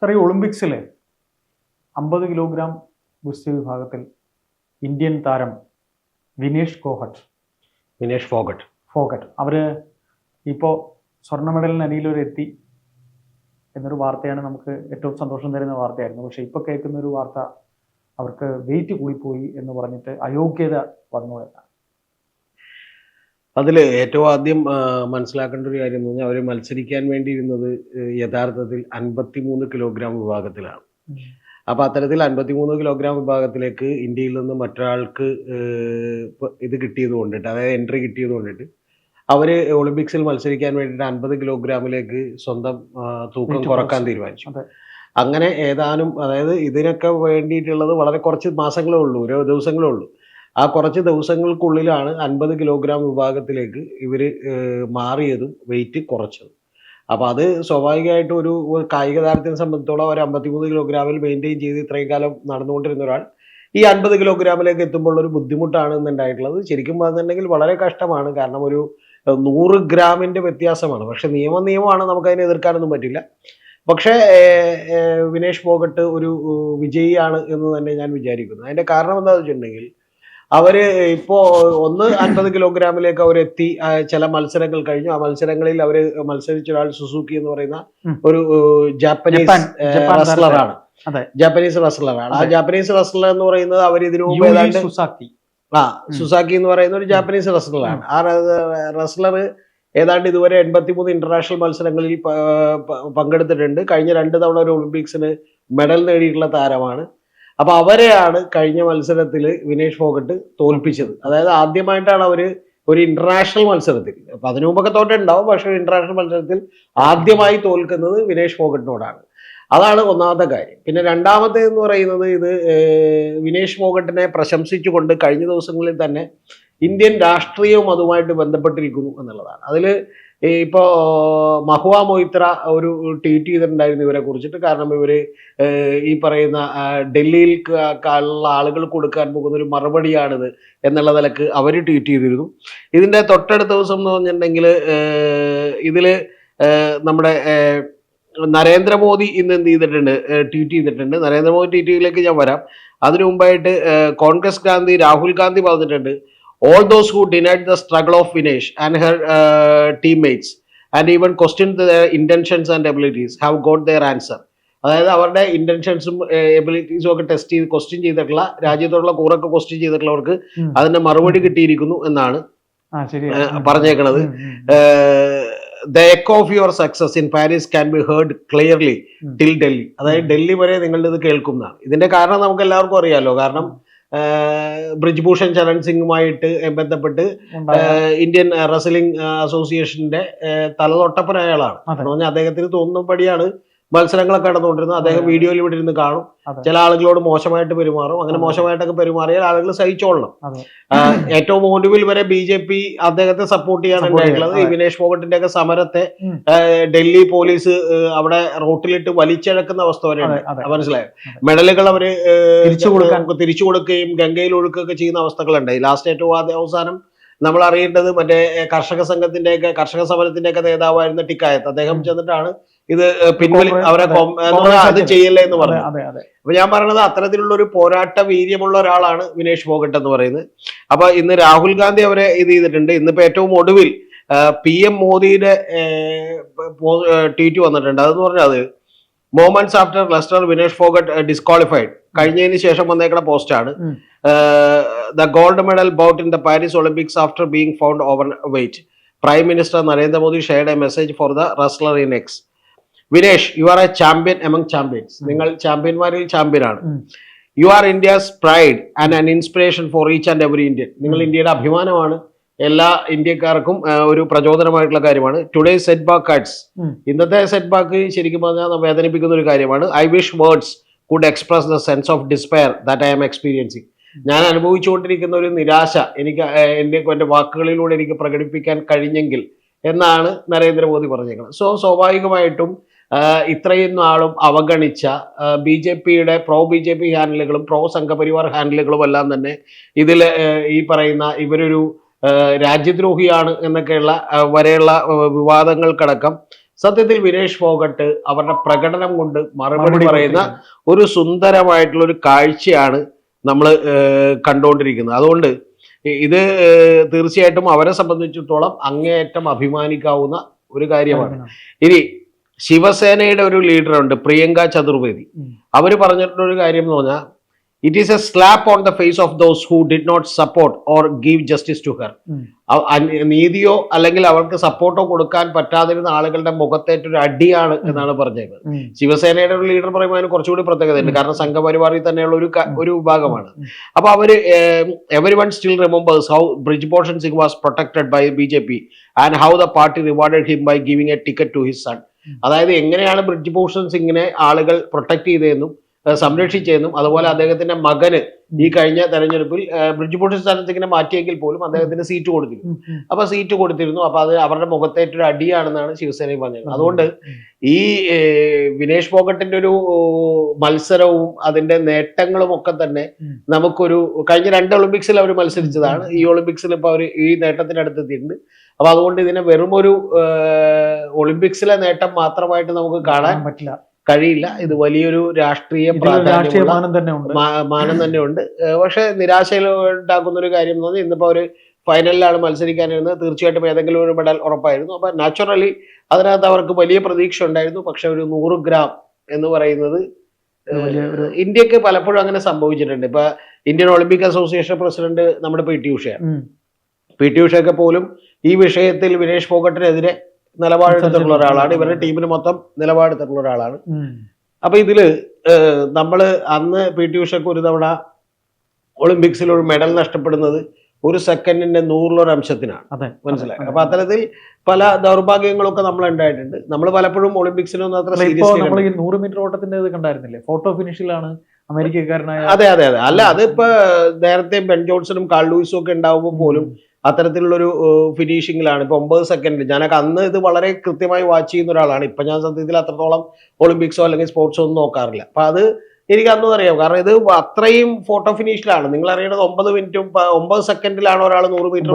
Sir ഈ ഒളിമ്പിക്സിൽ അമ്പത് കിലോഗ്രാം ഗുസ്തി വിഭാഗത്തിൽ ഇന്ത്യൻ താരം വിനേഷ് കോഹട്ട്. വിനേഷ് ഫോഗട്ട്. ഫോഗട്ട്. അവർ ഇപ്പോൾ സ്വർണ മെഡലിന് അടിയിലൊരു എത്തി എന്നൊരു വാർത്തയാണ് നമുക്ക് ഏറ്റവും സന്തോഷം തരുന്ന വാർത്തയായിരുന്നു. പക്ഷെ ഇപ്പോൾ കേൾക്കുന്ന ഒരു വാർത്ത അവർക്ക് വെയിറ്റ് കൂടിപ്പോയി എന്ന് പറഞ്ഞിട്ട് അയോഗ്യത വന്നു എന്നാണ്. അതിൽ ഏറ്റവും ആദ്യം മനസ്സിലാക്കേണ്ട ഒരു കാര്യം എന്ന് പറഞ്ഞാൽ അവർ മത്സരിക്കാൻ വേണ്ടിയിരുന്നത് അൻപത്തി യഥാർത്ഥത്തിൽ അൻപത്തിമൂന്ന് കിലോഗ്രാം വിഭാഗത്തിലാണ്. അപ്പൊ അത്തരത്തിൽ അൻപത്തിമൂന്ന് കിലോഗ്രാം വിഭാഗത്തിലേക്ക് ഇന്ത്യയിൽ നിന്ന് മറ്റൊരാൾക്ക് ഇത് കിട്ടിയത് കൊണ്ടിട്ട് അതായത് എൻട്രി കിട്ടിയത് കൊണ്ടിട്ട് അവർ ഒളിമ്പിക്സിൽ മത്സരിക്കാൻ വേണ്ടിയിട്ട് അൻപത് കിലോഗ്രാമിലേക്ക് സ്വന്തം തൂക്കം കുറയ്ക്കാൻ തീരുമാനിച്ചു. അങ്ങനെ ഏതാനും അതായത് ഇതിനൊക്കെ വേണ്ടിയിട്ടുള്ളത് വളരെ കുറച്ച് മാസങ്ങളേ ഉള്ളൂ ഓരോ ദിവസങ്ങളേ ഉള്ളൂ. ആ കുറച്ച് ദിവസങ്ങൾക്കുള്ളിലാണ് അൻപത് കിലോഗ്രാം വിഭാഗത്തിലേക്ക് ഇവർ മാറിയതും വെയിറ്റ് കുറച്ചതും. അപ്പോൾ അത് സ്വാഭാവികമായിട്ടും ഒരു കായിക താരത്തിനെ സംബന്ധിച്ചോളം ഒരു അമ്പത്തിമൂന്ന് കിലോഗ്രാമിൽ മെയിന്റെയിൻ ചെയ്ത് ഇത്രയും കാലം നടന്നുകൊണ്ടിരുന്ന ഒരാൾ ഈ അൻപത് കിലോഗ്രാമിലേക്ക് എത്തുമ്പോൾ ഒരു ബുദ്ധിമുട്ടാണ് ഇന്നുണ്ടായിട്ടുള്ളത് ശരിക്കും പറഞ്ഞിട്ടുണ്ടെങ്കിൽ വളരെ കഷ്ടമാണ്. കാരണം ഒരു നൂറ് ഗ്രാമിന്റെ വ്യത്യാസമാണ്. പക്ഷേ നിയമം നിയമമാണ് നമുക്കതിനെ എതിർക്കാനൊന്നും പറ്റില്ല. പക്ഷേ വിനേഷ് ഫോഗട്ട് ഒരു വിജയിയാണ് എന്ന് തന്നെ ഞാൻ വിചാരിക്കുന്നു. അതിന്റെ കാരണം എന്താണെന്ന് വെച്ചിട്ടുണ്ടെങ്കിൽ അവർ ഇപ്പോ ഒന്ന് അൻപത് കിലോഗ്രാമിലേക്ക് അവർ എത്തി ചില മത്സരങ്ങൾ കഴിഞ്ഞു. ആ മത്സരങ്ങളിൽ അവർ മത്സരിച്ച ഒരാൾ സുസുക്കി എന്ന് പറയുന്ന ഒരു ജാപ്പനീസ് റസ്ലറാണ്. ജാപ്പനീസ് റെസ്ലറാണ് ആ ജാപ്പനീസ് റസ്ലർ എന്ന് പറയുന്നത് അവർ ഇതിനു മുമ്പ് ഏതാണ്ട് സുസാക്കി. ആ സുസാക്കി എന്ന് പറയുന്ന ഒരു ജാപ്പനീസ് റെസ്ലറാണ് ആ റസ്ലർ ഏതാണ്ട് ഇതുവരെ എൺപത്തിമൂന്ന് ഇന്റർനാഷണൽ മത്സരങ്ങളിൽ പങ്കെടുത്തിട്ടുണ്ട്. കഴിഞ്ഞ രണ്ട് തവണ ഒരു ഒളിമ്പിക്സിന് മെഡൽ നേടിയിട്ടുള്ള താരമാണ്. അപ്പൊ അവരെയാണ് കഴിഞ്ഞ മത്സരത്തിൽ വിനേഷ് ഫോഗട്ട് തോൽപ്പിച്ചത്. അതായത് ആദ്യമായിട്ടാണ് അവർ ഒരു ഇന്റർനാഷണൽ മത്സരത്തിൽ. അപ്പൊ അതിനു മുമ്പൊക്കെ തോറ്റുണ്ടാവും പക്ഷെ ഒരു ഇന്റർനാഷണൽ മത്സരത്തിൽ ആദ്യമായി തോൽക്കുന്നത് വിനേഷ് ഫോഗട്ടിനോടാണ്. അതാണ് ഒന്നാമത്തെ കാര്യം. പിന്നെ രണ്ടാമത്തെ എന്ന് പറയുന്നത് ഇത് വിനേഷ് ഫോഗട്ടിനെ പ്രശംസിച്ചുകൊണ്ട് കഴിഞ്ഞ ദിവസങ്ങളിൽ തന്നെ ഇന്ത്യൻ രാഷ്ട്രീയവും അതുമായിട്ട് ബന്ധപ്പെട്ടിരിക്കുന്നു എന്നുള്ളതാണ്. അതിൽ ഇപ്പോ മഹുവ മൊയ്ത്ര ഒരു ട്വീറ്റ് ചെയ്തിട്ടുണ്ടായിരുന്നു ഇവരെ കുറിച്ചിട്ട്. കാരണം ഇവർ ഈ പറയുന്ന ഡൽഹിയിൽ ഉള്ള ആളുകൾ കൊടുക്കാൻ പോകുന്ന ഒരു മറുപടിയാണിത് എന്നുള്ള നിലയ്ക്ക് അവർ ട്വീറ്റ് ചെയ്തിരുന്നു. ഇതിന്റെ തൊട്ടടുത്ത ദിവസം എന്ന് പറഞ്ഞിട്ടുണ്ടെങ്കിൽ ഇതിൽ നമ്മുടെ നരേന്ദ്രമോദി ഇന്ന് എന്ത് ചെയ്തിട്ടുണ്ട് ട്വീറ്റ് ചെയ്തിട്ടുണ്ട്. നരേന്ദ്രമോദി ട്വീറ്റിലേക്ക് ഞാൻ വരാം. അതിനു മുമ്പായിട്ട് കോൺഗ്രസ് ഗാന്ധി രാഹുൽ ഗാന്ധി പറഞ്ഞിട്ടുണ്ട് all those who denied the struggle of Vinesh and her teammates and even questioned their intentions and abilities have got their answer. അതായത് അവരുടെ ഇന്റൻഷൻസും എബിലിറ്റീസും ഒക്കെ ടെസ്റ്റ് ചെയ്ത് ക്വസ്റ്റ്യൻ ചെയ്തിട്ടുള്ള രാജ്യത്തോടുള്ള കൂറൊക്കെ ക്വസ്റ്റ്യൻ ചെയ്തിട്ടുള്ളവർക്ക്. അതിന്റെ മറുപടി കിട്ടിയിരിക്കുന്നു എന്നാണ് പറഞ്ഞേക്കുന്നത് the echo of your success in Paris can be heard clearly. Till Delhi അതായത് ഡൽഹി വരെ നിങ്ങളുടെ ഇത് കേൾക്കുന്നതാണ് ഇതിന്റെ കാരണം നമുക്ക് എല്ലാവർക്കും അറിയാലോ. കാരണം ബ്രിജ്ഭൂഷൺ ചരൺ സിംഗുമായിട്ട് ബന്ധപ്പെട്ട് ഇന്ത്യൻ റെസ്ലിംഗ് അസോസിയേഷന്റെ തലതൊട്ടപ്പൻ അയാളാണ്. എന്ന് പറഞ്ഞാൽ അദ്ദേഹത്തിന് തോന്നുന്നപടിയാണ് മത്സരങ്ങളൊക്കെ നടന്നുകൊണ്ടിരുന്നത് അദ്ദേഹം വീഡിയോയിൽ ഇവിടെ ഇരുന്ന് കാണും. ചില ആളുകളോട് മോശമായിട്ട് പെരുമാറും. അങ്ങനെ മോശമായിട്ടൊക്കെ പെരുമാറിയാൽ ആളുകൾ സഹിച്ചോളണം. ഏറ്റവും ഒടുവിൽ വരെ ബി ജെ പി അദ്ദേഹത്തെ സപ്പോർട്ട് ചെയ്യാൻ ഉണ്ടായിട്ടുള്ളത്. ഈ വിനേഷ് ഫോഗട്ടിന്റെ ഒക്കെ സമരത്തെ ഡൽഹി പോലീസ് അവിടെ റോട്ടിലിട്ട് വലിച്ചിഴക്കുന്ന അവസ്ഥ വരെയാണ് മനസ്സിലായത് മനസ്സിലായോ? മെഡലുകൾ അവർ തിരിച്ചു കൊടുക്കുകയും ഗംഗയിൽ ഒഴുക്കുകയൊക്കെ ചെയ്യുന്ന അവസ്ഥകളുണ്ടായി ലാസ്റ്റ് ഏറ്റവും അവസാനം നമ്മൾ അറിയേണ്ടത് മറ്റേ കർഷക സംഘത്തിന്റെ ഒക്കെ കർഷക സമരത്തിന്റെ ഒക്കെ നേതാവായിരുന്ന ടിക്കായത്ത്. അദ്ദേഹം ചെന്നിട്ടാണ് ഇത് പിൻവലി അവരെ അതെ. ചെയ്യല്ലേ എന്ന് പറഞ്ഞു. അപ്പൊ ഞാൻ പറയണത് അത്തരത്തിലുള്ള ഒരു പോരാട്ട വീര്യമുള്ള ഒരാളാണ് വിനേഷ് ഫോഗട്ട് എന്ന് പറയുന്നത്. അപ്പൊ ഇന്ന് രാഹുൽ ഗാന്ധി അവരെ ഇത് ചെയ്തിട്ടുണ്ട്. ഇന്നിപ്പോ ഏറ്റവും ഒടുവിൽ പി എം മോദിയുടെ ട്വീറ്റ് വന്നിട്ടുണ്ട്. അതെന്ന് പറഞ്ഞാൽ അത് moments after Leicester Vinesh Phogat disqualified. കഴിഞ്ഞതിന് ശേഷം വന്നേക്കുന്ന പോസ്റ്റാണ്. The gold medal bout in the Paris Olympics after being found overweight prime minister Narendra Modi shared a message for the wrestler in X Vinesh you are a champion among champions നിങ്ങൾ ചാമ്പ്യന്മാരിൽ ചാമ്പ്യനാണ്. ആണ് U are India's pride and an inspiration for each and every Indian നിങ്ങൾ ഇന്ത്യയുടെ അഭിമാനമാണ്. എല്ലാ ഇന്ത്യക്കാർക്കും ഒരു പ്രചോദനമായിട്ടുള്ള കാര്യമാണ്. ടുഡേ സെറ്റ് ബാക്ക് കട്ട്സ് ഇന്നത്തെ സെറ്റ് ബാക്ക് ശരിക്കും പറഞ്ഞാൽ വേദനിപ്പിക്കുന്ന ഒരു കാര്യമാണ്. I wish words could express the sense of despair that I am experiencing ഞാൻ അനുഭവിച്ചുകൊണ്ടിരിക്കുന്ന ഒരു നിരാശ എനിക്ക് എന്റെ എന്റെ വാക്കുകളിലൂടെ എനിക്ക് പ്രകടിപ്പിക്കാൻ കഴിഞ്ഞെങ്കിൽ എന്നാണ് നരേന്ദ്രമോദി പറഞ്ഞേക്കുന്നത്. സോ സ്വാഭാവികമായിട്ടും ഇത്രയും നാളും അവഗണിച്ച ബി ജെ പിയുടെ പ്രോ ബി ജെ പി ഹാൻഡിലുകളും പ്രോ സംഘപരിവാർ ഹാൻഡിലുകളും എല്ലാം തന്നെ ഇതിൽ ഈ പറയുന്ന ഇവരൊരു രാജ്യദ്രോഹിയാണ് എന്നൊക്കെയുള്ള വരെയുള്ള വിവാദങ്ങൾക്കടക്കം സത്യത്തിൽ വിനേഷ് ഫോഗട്ട് അവരുടെ പ്രകടനം കൊണ്ട് മറുപടി പറയുന്ന ഒരു സുന്ദരമായിട്ടുള്ള ഒരു കാഴ്ചയാണ് നമ്മൾ കണ്ടുകൊണ്ടിരിക്കുന്നത് അതുകൊണ്ട് ഇത് തീർച്ചയായിട്ടും അവരെ സംബന്ധിച്ചിടത്തോളം അങ്ങേയറ്റം അഭിമാനിക്കാവുന്ന ഒരു കാര്യമാണ്. ഇനി ശിവസേനയുടെ ഒരു ലീഡറുണ്ട് പ്രിയങ്ക ചതുർവേദി. അവർ അവർ പറഞ്ഞിട്ടുള്ള ഒരു കാര്യം എന്ന് പറഞ്ഞാൽ it is a slap on the face of those who did not support or give justice to her. നീതിയോ അല്ലെങ്കിൽ അവർക്ക് സപ്പോർട്ടോ കൊടുക്കാൻ പറ്റാതിരുന്ന ആളുകളുടെ മുഖത്തേറ്റൊരു അടിയാണ് എന്നാണ് പറഞ്ഞേക്കുന്നത്. ശിവസേനയുടെ ഒരു ലീഡർ പറയുമ്പോൾ അതിന് കുറച്ചുകൂടി പ്രത്യേകതയുണ്ട്. കാരണം സംഘപരിവാറിൽ തന്നെയുള്ള ഒരു ഒരു വിഭാഗമാണ്. അപ്പൊ അവർ everyone still remembers how Brij Bhushan Singh was protected by B J P and how the party rewarded him by giving a ticket to his son അതായത് എങ്ങനെയാണ് ബ്രിജ് ഭൂഷൺ സിംഗിനെ ആളുകൾ പ്രൊട്ടക്ട് ചെയ്തതെന്നും സംരക്ഷിച്ചതെന്നും അതുപോലെ അദ്ദേഹത്തിന്റെ മകന് ഈ കഴിഞ്ഞ തെരഞ്ഞെടുപ്പിൽ ബ്രിഡ്ജ് ബ്രിജ് സ്ഥാനത്ത് ഇങ്ങനെ മാറ്റിയെങ്കിൽ പോലും അദ്ദേഹത്തിന് സീറ്റ് കൊടുത്തിരുന്നു. അപ്പൊ സീറ്റ് കൊടുത്തിരുന്നു. അപ്പൊ അത് അവരുടെ മുഖത്തേറ്റൊരു അടിയാണെന്നാണ് ശിവസേന പറഞ്ഞത്. അതുകൊണ്ട് ഈ വിനേഷ് ഫോഗട്ടിന്റെ ഒരു മത്സരവും അതിന്റെ നേട്ടങ്ങളും ഒക്കെ തന്നെ നമുക്കൊരു കഴിഞ്ഞ രണ്ട് ഒളിമ്പിക്സിൽ അവർ മത്സരിച്ചതാണ്. ഈ ഒളിമ്പിക്സിൽ ഇപ്പൊ അവർ ഈ നേട്ടത്തിനടുത്തെത്തിയിട്ടുണ്ട് അപ്പൊ അതുകൊണ്ട് ഇതിനെ വെറും ഒരു ഒളിമ്പിക്സിലെ നേട്ടം മാത്രമായിട്ട് നമുക്ക് കാണാൻ പറ്റില്ല. കഴിയില്ല. ഇത് വലിയൊരു രാഷ്ട്രീയ മാനം തന്നെ ഉണ്ട്. മാനം തന്നെ ഉണ്ട്. പക്ഷെ നിരാശയിൽ ഉണ്ടാക്കുന്ന ഒരു കാര്യം എന്ന് പറഞ്ഞാൽ ഇന്നിപ്പോ ഒരു ഫൈനലിലാണ് മത്സരിക്കാനിരുന്നത്. തീർച്ചയായിട്ടും ഏതെങ്കിലും ഒരു മെഡൽ ഉറപ്പായിരുന്നു. അപ്പൊ നാച്ചുറലി അതിനകത്ത് അവർക്ക് വലിയ പ്രതീക്ഷ ഉണ്ടായിരുന്നു. പക്ഷെ ഒരു നൂറ് ഗ്രാം എന്ന് പറയുന്നത് ഇന്ത്യയ്ക്ക് പലപ്പോഴും അങ്ങനെ സംഭവിച്ചിട്ടുണ്ട്. ഇപ്പൊ ഇന്ത്യൻ ഒളിമ്പിക് അസോസിയേഷൻ പ്രസിഡന്റ് നമ്മുടെ പി ടി ഉഷയാണ്. പി ടി ഉഷയൊക്കെ പോലും ഈ വിഷയത്തിൽ വിനേഷ് ഫോഗട്ടിനെതിരെ നിലപാടെടുത്തിട്ടുള്ള ഒരാളാണ്. ഇവരുടെ ടീമിന് മൊത്തം നിലപാടെടുത്തിട്ടുള്ള ഒരാളാണ്. അപ്പൊ ഇതിൽ നമ്മൾ അന്ന് പി ടി ഉഷക്ക് ഒരു തവണ ഒളിമ്പിക്സിൽ ഒരു മെഡൽ നഷ്ടപ്പെടുന്നത് ഒരു സെക്കൻഡിന്റെ നൂറിലൊരു അംശത്തിനാണ്. അതെ മനസ്സിലായി? അതെ. അപ്പൊ അത്തരത്തിൽ പല ദൗർഭാഗ്യങ്ങളൊക്കെ നമ്മൾ ഉണ്ടായിട്ടുണ്ട് നമ്മൾ പലപ്പോഴും ഒളിമ്പിക്സിനൊന്നും അത്ര സീരിയസ് നൂറ് മീറ്റർ ഓട്ടത്തിന്റെ ഇത് കണ്ടായിരുന്നില്ലേ? ഫോട്ടോ ഫിനിഷിലാണ് അമേരിക്കക്കാരനായ അതെ അതെ അതെ. അല്ല അതിപ്പോ നേരത്തെ ബെൻ ജോൺസണും കാൾ ലൂയിസും ഒക്കെ ഉണ്ടാവുമ്പോൾ പോലും അത്തരത്തിലുള്ളൊരു ഫിനിഷിങ്ങിലാണ്. ഇപ്പൊ ഒമ്പത് സെക്കൻഡ് ഞാനൊക്കെ അന്ന് ഇത് വളരെ കൃത്യമായി വാച്ച് ചെയ്യുന്ന ഒരാളാണ്. ഇപ്പൊ ഞാൻ സത്യത്തിൽ അത്രത്തോളം ഒളിമ്പിക്സോ അല്ലെങ്കിൽ സ്പോർട്സോ ഒന്നും നോക്കാറില്ല. അപ്പൊ അത് എനിക്ക് അന്ന് അറിയാം. കാരണം ഇത് അത്രയും ഫോട്ടോ ഫിനിഷിലാണ്. നിങ്ങൾ അറിയേണ്ടത് ഒമ്പത് മിനിറ്റും ഒമ്പത് സെക്കൻഡിലാണ് ഒരാൾ നൂറ് മീറ്റർ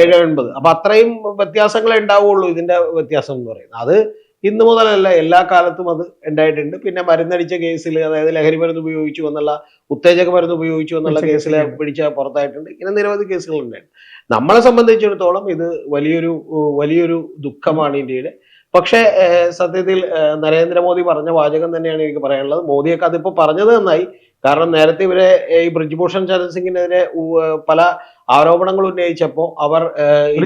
ഏഴ് ഒൻപത്. അപ്പൊ അത്രയും വ്യത്യാസങ്ങളെ ഉണ്ടാവുള്ളൂ ഇതിന്റെ വ്യത്യാസം എന്ന് പറയുന്നത്. അത് ഇന്ന് മുതലല്ല എല്ലാ കാലത്തും അത് ഉണ്ടായിട്ടുണ്ട്. പിന്നെ മരുന്നടിച്ച കേസിൽ അതായത് ലഹരി മരുന്ന് ഉപയോഗിച്ചു എന്നുള്ള ഉത്തേജക മരുന്ന് ഉപയോഗിച്ചു എന്നുള്ള കേസിൽ പിടിച്ച പുറത്തായിട്ടുണ്ട്. ഇങ്ങനെ നിരവധി കേസുകൾ ഉണ്ടായിട്ടുണ്ട്. നമ്മളെ സംബന്ധിച്ചിടത്തോളം ഇത് വലിയൊരു വലിയൊരു ദുഃഖമാണ് ഇന്ത്യയുടെ. പക്ഷേ സത്യത്തിൽ നരേന്ദ്രമോദി പറഞ്ഞ വാചകം തന്നെയാണ് എനിക്ക് പറയാനുള്ളത്. മോദിയൊക്കെ അതിപ്പോ പറഞ്ഞത് നന്നായി. കാരണം നേരത്തെ ഇവരെ ഈ ബ്രിജ്ഭൂഷൺ ചരൺ സിംഗിനെതിരെ പല ആരോപണങ്ങൾ ഉന്നയിച്ചപ്പോ അവർ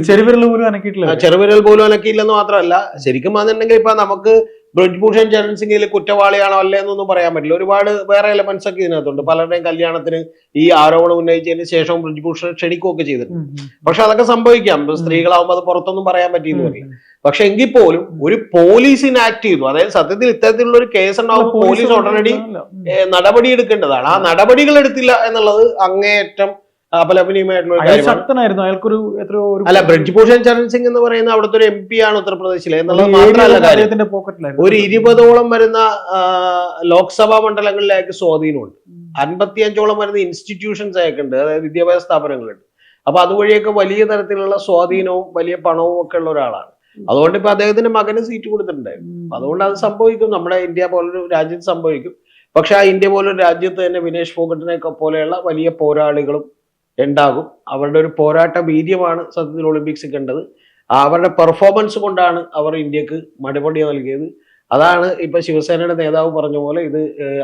ചെറുവിരൽ പോലും അനക്കിയിട്ടില്ല ചെറുവിരൽ പോലും അനക്കിയില്ലെന്ന് മാത്രമല്ല ശരിക്കും അതുണ്ടെങ്കിൽ ഇപ്പൊ നമുക്ക് ബ്രിജ്ഭൂഷൺ ചരൺ സിംഗിൽ കുറ്റവാളിയാണോ അല്ലേ എന്നൊന്നും പറയാൻ പറ്റില്ല. ഒരുപാട് വേറെ എലമെന്റ്സ് ഒക്കെ ഇതിനകത്തുണ്ട്. പലരുടെയും കല്യാണത്തിന് ഈ ആരോപണം ഉന്നയിച്ചതിന് ശേഷം ബ്രിജ്ഭൂഷൺ ക്ഷണിക്കുകയൊക്കെ ചെയ്തിട്ടുണ്ട്. പക്ഷെ അതൊക്കെ സംഭവിക്കാം. സ്ത്രീകളാവുമ്പോൾ അത് പുറത്തൊന്നും പറയാൻ പറ്റിയെന്ന് പറയും. പക്ഷെ എങ്കിൽ പോലും ഒരു പോലീസ് ഇനാക്ട് ചെയ്തു. അതായത് സത്യത്തിൽ ഇത്തരത്തിലുള്ള ഒരു കേസ് ഉണ്ടാവുമ്പോൾ പോലീസ് ഉടനടി നടപടി എടുക്കേണ്ടതാണ്. ആ നടപടികൾ എടുത്തില്ല എന്നുള്ളത് അങ്ങേയറ്റം അപലപനീയമായിട്ടുള്ള ഭൂഷൺ കാര്യമാണ്. ശക്തനായിരുന്നു. അയാൾക്കൊരു എത്രയോ ഒരു അല്ല ബ്രിജ്ഭൂഷൺ ചരൺ സിംഗ് എന്ന് പറയുന്ന അവിടുത്തെ ഒരു എം പി ആണ് ഉത്തർപ്രദേശിലെ എന്നുള്ളത് മാത്രമല്ല പോക്കറ്റിലായിരുന്നു. ഒരു ഇരുപതോളം വരുന്ന ലോക്സഭാ മണ്ഡലങ്ങളിലേക്ക് സ്വാധീനമുണ്ട്. അൻപത്തിയഞ്ചോളം വരുന്ന ഇൻസ്റ്റിറ്റ്യൂഷൻസ് അയക്കുണ്ട് അതായത് വിദ്യാഭ്യാസ സ്ഥാപനങ്ങളുണ്ട്. അപ്പൊ അതുവഴിയൊക്കെ വലിയ തരത്തിലുള്ള സ്വാധീനവും വലിയ പണവും ഒക്കെ ഉള്ള ഒരാളാണ്. അതുകൊണ്ട് ഇപ്പൊ അദ്ദേഹത്തിന്റെ മകന് സീറ്റ് കൊടുത്തിട്ടുണ്ടായിരുന്നു. അതുകൊണ്ട് അത് സംഭവിക്കും. നമ്മുടെ ഇന്ത്യ പോലൊരു രാജ്യത്ത് സംഭവിക്കും. പക്ഷെ ആ ഇന്ത്യ പോലൊരു രാജ്യത്ത് തന്നെ വിനേഷ് ഫോഗട്ടിനെ പോലെയുള്ള വലിയ പോരാളികളും ഉണ്ടാകും. അവരുടെ ഒരു പോരാട്ട വീര്യമാണ് സത്യത്തിൽ ഒളിമ്പിക്സിൽ കണ്ടത്. അവരുടെ പെർഫോമൻസ് കൊണ്ടാണ് അവർ ഇന്ത്യയ്ക്ക് മറുപടി നൽകിയത്. അതാണ് ഇപ്പൊ ശിവസേനയുടെ നേതാവ് പറഞ്ഞ പോലെ ഇത്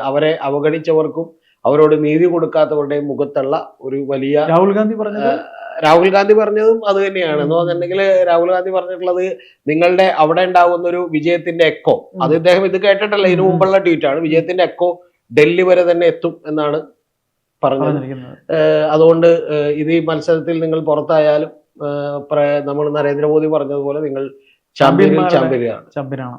അവരെ അവഗണിച്ചവർക്കും അവരോട് നീതി കൊടുക്കാത്തവരുടെയും മുഖത്തുള്ള ഒരു വലിയ രാഹുൽ ഗാന്ധി പറഞ്ഞത്? രാഹുൽ ഗാന്ധി പറഞ്ഞതും അത് തന്നെയാണ്. എന്ന് പറഞ്ഞിട്ടുണ്ടെങ്കിൽ രാഹുൽ ഗാന്ധി പറഞ്ഞിട്ടുള്ളത് നിങ്ങളുടെ അവിടെ ഉണ്ടാകുന്ന ഒരു വിജയത്തിന്റെ എക്കോ. അത് ഇദ്ദേഹം ഇത് കേട്ടിട്ടല്ല. ഇതിനു. മുമ്പുള്ള ട്വീറ്റാണ് വിജയത്തിന്റെ എക്കോ ഡൽഹി വരെ തന്നെ എത്തും എന്നാണ് പറഞ്ഞിരിക്കുന്നത്. അതുകൊണ്ട് ഇത് ഈ മത്സരത്തിൽ നിങ്ങൾ പുറത്തായാലും നമ്മൾ നരേന്ദ്രമോദി പറഞ്ഞതുപോലെ നിങ്ങൾ ചാമ്പ്യൻ ചാമ്പ്യനാണ്.